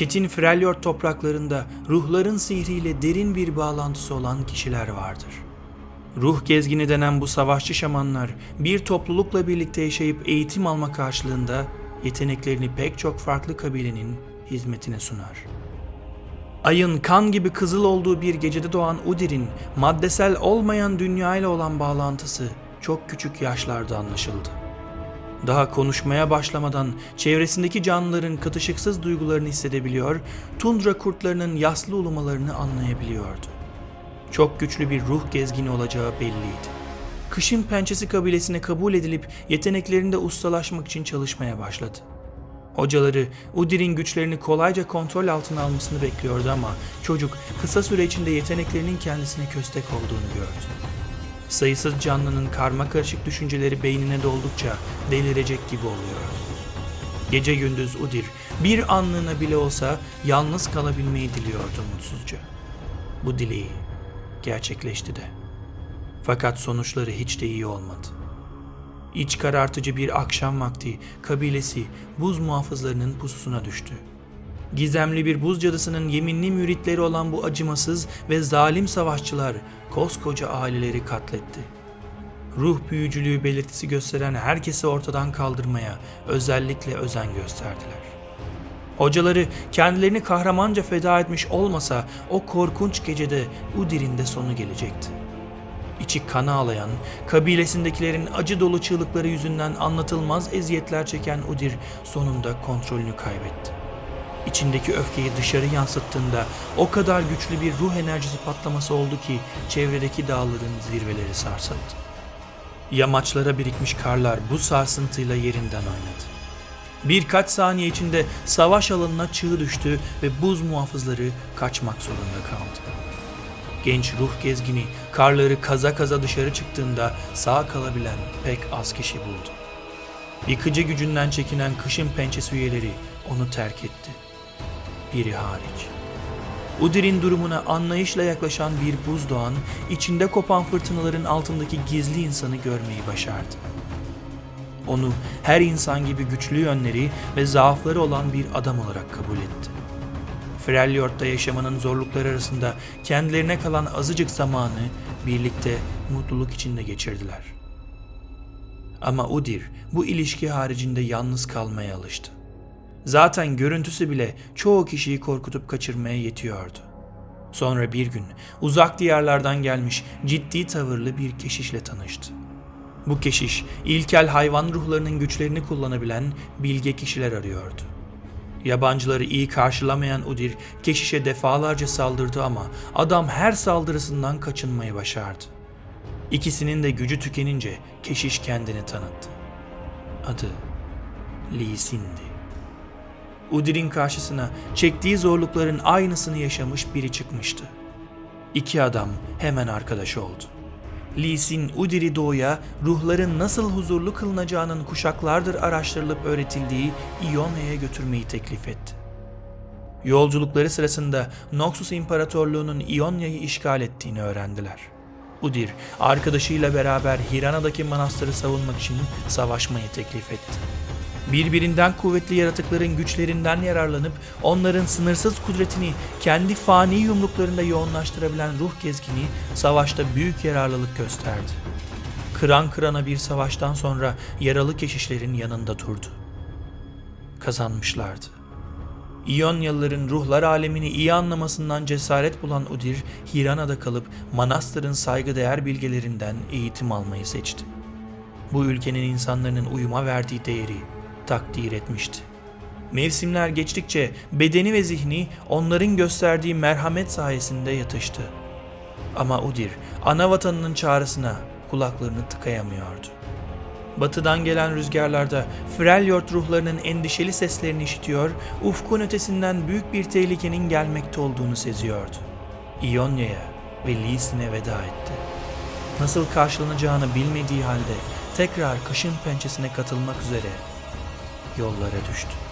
Çetin Freljord topraklarında ruhların sihriyle derin bir bağlantısı olan kişiler vardır. Ruh gezgini denen bu savaşçı şamanlar bir toplulukla birlikte yaşayıp eğitim alma karşılığında yeteneklerini pek çok farklı kabilenin hizmetine sunar. Ayın kan gibi kızıl olduğu bir gecede doğan Udir'in maddesel olmayan dünya ile olan bağlantısı çok küçük yaşlarda anlaşıldı. Daha konuşmaya başlamadan çevresindeki canlıların katışıksız duygularını hissedebiliyor, tundra kurtlarının yaslı ulumalarını anlayabiliyordu. Çok güçlü bir ruh gezgini olacağı belliydi. Kışın pençesi kabilesine kabul edilip yeteneklerinde ustalaşmak için çalışmaya başladı. Hocaları Udir'in güçlerini kolayca kontrol altına almasını bekliyordu ama çocuk kısa süre içinde yeteneklerinin kendisine köstek olduğunu gördü. Sayısız canlının karma karışık düşünceleri beynine doldukça delirecek gibi oluyordu. Gece gündüz Udir bir anlığına bile olsa yalnız kalabilmeyi diliyordu mutsuzca. Bu dileği gerçekleşti de. Fakat sonuçları hiç de iyi olmadı. İç karartıcı bir akşam vakti kabilesi buz muhafızlarının pususuna düştü. Gizemli bir buz cadısının yeminli müritleri olan bu acımasız ve zalim savaşçılar koskoca aileleri katletti. Ruh büyücülüğü belirtisi gösteren herkesi ortadan kaldırmaya özellikle özen gösterdiler. Hocaları kendilerini kahramanca feda etmiş olmasa o korkunç gecede Udir'in de sonu gelecekti. İçi kana ağlayan, kabilesindekilerin acı dolu çığlıkları yüzünden anlatılmaz eziyetler çeken Udir sonunda kontrolünü kaybetti. İçindeki öfkeyi dışarı yansıttığında o kadar güçlü bir ruh enerjisi patlaması oldu ki çevredeki dağların zirveleri sarsıldı. Yamaçlara birikmiş karlar bu sarsıntıyla yerinden oynadı. Birkaç saniye içinde savaş alanına çığ düştü ve buz muhafızları kaçmak zorunda kaldı. Genç ruh gezgini karları kaza kaza dışarı çıktığında sağ kalabilen pek az kişi buldu. Yıkıcı gücünden çekinen kışın pençesi üyeleri onu terk etti. Biri hariç. Udir'in durumuna anlayışla yaklaşan bir buzdoğan, içinde kopan fırtınaların altındaki gizli insanı görmeyi başardı. Onu her insan gibi güçlü yönleri ve zaafları olan bir adam olarak kabul etti. Freljord'da yaşamanın zorlukları arasında kendilerine kalan azıcık zamanı birlikte mutluluk içinde geçirdiler. Ama Udir bu ilişki haricinde yalnız kalmaya alıştı. Zaten görüntüsü bile çoğu kişiyi korkutup kaçırmaya yetiyordu. Sonra bir gün uzak diyarlardan gelmiş ciddi tavırlı bir keşişle tanıştı. Bu keşiş ilkel hayvan ruhlarının güçlerini kullanabilen bilge kişiler arıyordu. Yabancıları iyi karşılamayan Udir keşişe defalarca saldırdı ama adam her saldırısından kaçınmayı başardı. İkisinin de gücü tükenince keşiş kendini tanıttı. Adı Lee Sin'di. Udir'in karşısına çektiği zorlukların aynısını yaşamış biri çıkmıştı. İki adam hemen arkadaş oldu. Lee Sin Udir'i doğuya ruhların nasıl huzurlu kılınacağının kuşaklardır araştırılıp öğretildiği İonya'ya götürmeyi teklif etti. Yolculukları sırasında Noxus İmparatorluğu'nun İonya'yı işgal ettiğini öğrendiler. Udir, arkadaşıyla beraber Hirana'daki manastırı savunmak için savaşmayı teklif etti. Birbirinden kuvvetli yaratıkların güçlerinden yararlanıp onların sınırsız kudretini kendi fani yumruklarında yoğunlaştırabilen ruh gezgini savaşta büyük yararlılık gösterdi. Kıran kırana bir savaştan sonra yaralı keşişlerin yanında durdu. Kazanmışlardı. İyonyalıların ruhlar alemini iyi anlamasından cesaret bulan Udir, Hirana'da kalıp manastırın saygıdeğer bilgelerinden eğitim almayı seçti. Bu ülkenin insanların uyuma verdiği değeri takdir etmişti. Mevsimler geçtikçe bedeni ve zihni onların gösterdiği merhamet sayesinde yatıştı. Ama Udir, ana vatanının çağrısına kulaklarını tıkayamıyordu. Batıdan gelen rüzgarlarda Freljord ruhlarının endişeli seslerini işitiyor, ufkun ötesinden büyük bir tehlikenin gelmekte olduğunu seziyordu. İonya'ya ve Lisin'e veda etti. Nasıl karşılanacağını bilmediği halde tekrar kışın pençesine katılmak üzere yollara düştü.